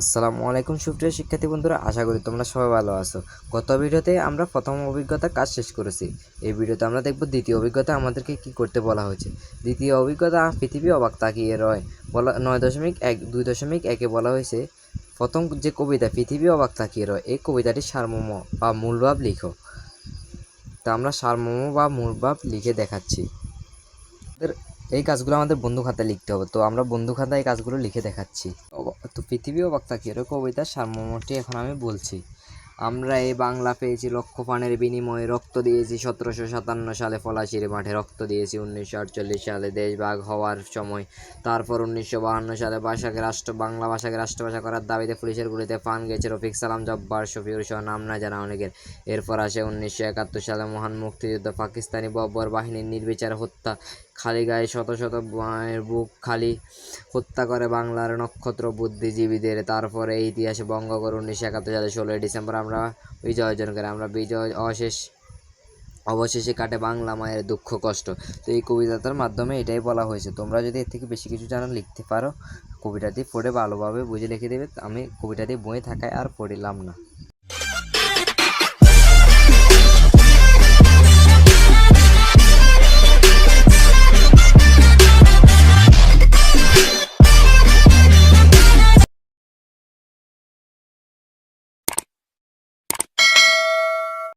আসসালামু আলাইকুম সুপ্রিয় শিক্ষার্থী বন্ধুরা, আশা করি তোমরা সবাই ভালো আছো। গত ভিডিওতে আমরা প্রথম অভিজ্ঞতা কাজ শেষ করেছি। এই ভিডিওতে আমরা দেখব দ্বিতীয় অভিজ্ঞতা আমাদেরকে কি করতে বলা হয়েছে। দ্বিতীয় অভিজ্ঞতা, পৃথিবী অবাক তাকিয়ে রয়। বলা, নয় দশমিক এক, দুই দশমিক একে বলা হয়েছে। প্রথম যে কবিতা, পৃথিবী অবাক তাকিয়ে রয়, এই কবিতাটি সারমর্ম বা মূলভাব লিখো। তা আমরা সারমর্ম বা মূলভাব লিখে দেখাচ্ছি। এই কাজগুলো আমাদের বন্ধু খাতায় লিখতে হবে। তো আমরা বন্ধু খাতায় এই কাজগুলো লিখে দেখাচ্ছি। তো পৃথিবী অবাক এরকম কবিতার সারমর্মটি এখন আমি বলছি। আমরা এই বাংলা পেয়েছি লক্ষ পানের বিনিময়ে, রক্ত দিয়েছি সতেরোশো সাতান্ন সালে পলাশির মাঠে, রক্ত দিয়েছি উনিশশো আটচল্লিশ সালে দেশ ভাগ হওয়ার সময়। তারপর উনিশশো বাহান্ন সালে ভাষাকে রাষ্ট্র, বাংলা ভাষাকে রাষ্ট্রভাষা করার দাবিতে পুলিশের গুলিতে পান গেছে রফিক সালাম, জব্বার, শফিউর সহ নাম না জানা অনেকের। এরপর আসে উনিশশো একাত্তর সালে মহান মুক্তিযুদ্ধ, পাকিস্তানি বব্বর বাহিনীর নির্বিচার হত্যা। খালি গায়ে শত শত বুক খালি হত্যা করে বাংলার নক্ষত্র বুদ্ধিজীবীদের। তারপরে ইতিহাসে বঙ্গকর উনিশশো একাত্তর সালে ষোলোই ডিসেম্বর আমরা বিজয় অর্জন করে আমরা বিজয় অশেষ, অবশেষে কাটে বাংলা মায়ের দুঃখ, কষ্ট। তো এই কবিতাটার মাধ্যমে এটাই বলা হয়েছে। তোমরা যদি এর থেকে বেশি কিছু জানো, লিখতে পারো। কবিতাটি পড়ে ভালোভাবে বুঝে লিখে দেবে। আমি কবিতাটি বইয়ে থাকায় আর পড়িলাম না।